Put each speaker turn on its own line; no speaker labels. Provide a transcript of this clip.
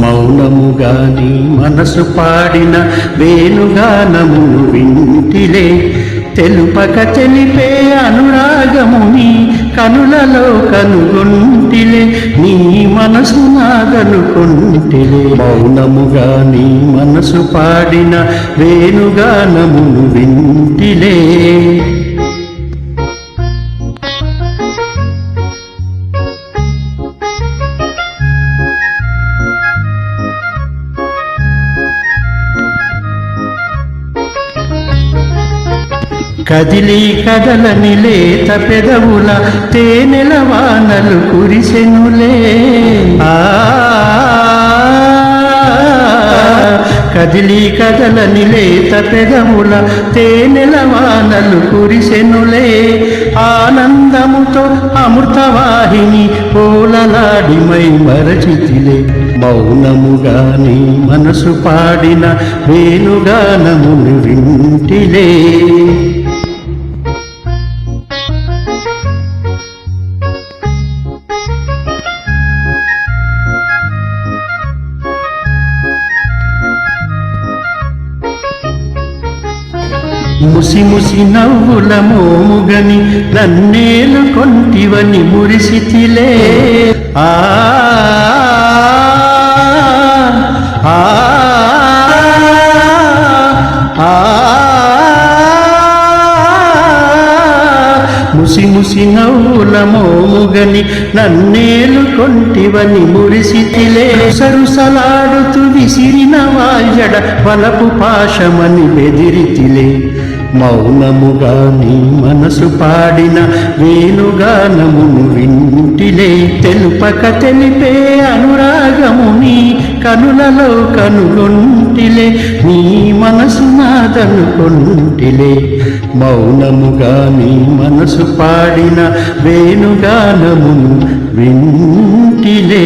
మౌనముగాని మనసు పాడిన వేణుగానమును వింటిలే. తెలుపక తెలిపే అనురాగముని కనులలో కనుగొంటిలే. నీ మనసు నాగనుకుంటిలే. మౌనముగా నీ మనసు పాడిన వేణుగానమును వింటిలే. కదిలి కదలని లేత పెదవుల తేనెల వానలు కురిసెనులే. ఆ కదిలి కదలని లేత పెదవుల తేనెల వానలు కురిసెనులే. ఆనందముతో అమృతవాహిని పూలలాడిమై మరచితిలే. మౌనముగాని మనసు పాడిన వేణుగానమును వింటిలే. ముసి ముసి నవ్వుల మోముగని నన్నేలు కొంటివని మురిసితిలే. ఆ ఆ ముసి ముసి నవ్వుల మోముగని నన్నేలు కొంటివని మురిసితిలే. సరుసలాడుతూ విసిరిన వాయడ వలపు పాశమని బెదిరితిలే. మౌనముగా నీ మనసు పాడిన వేణుగానమును వింటిలే తెలుపక తెలిపే అనురాగము నీ కనులలో కనుగొంటిలే నీ మనసు నాదనుకొంటిలే మౌనముగా నీ మనసు పాడిన వేణుగానమును వింటిలే.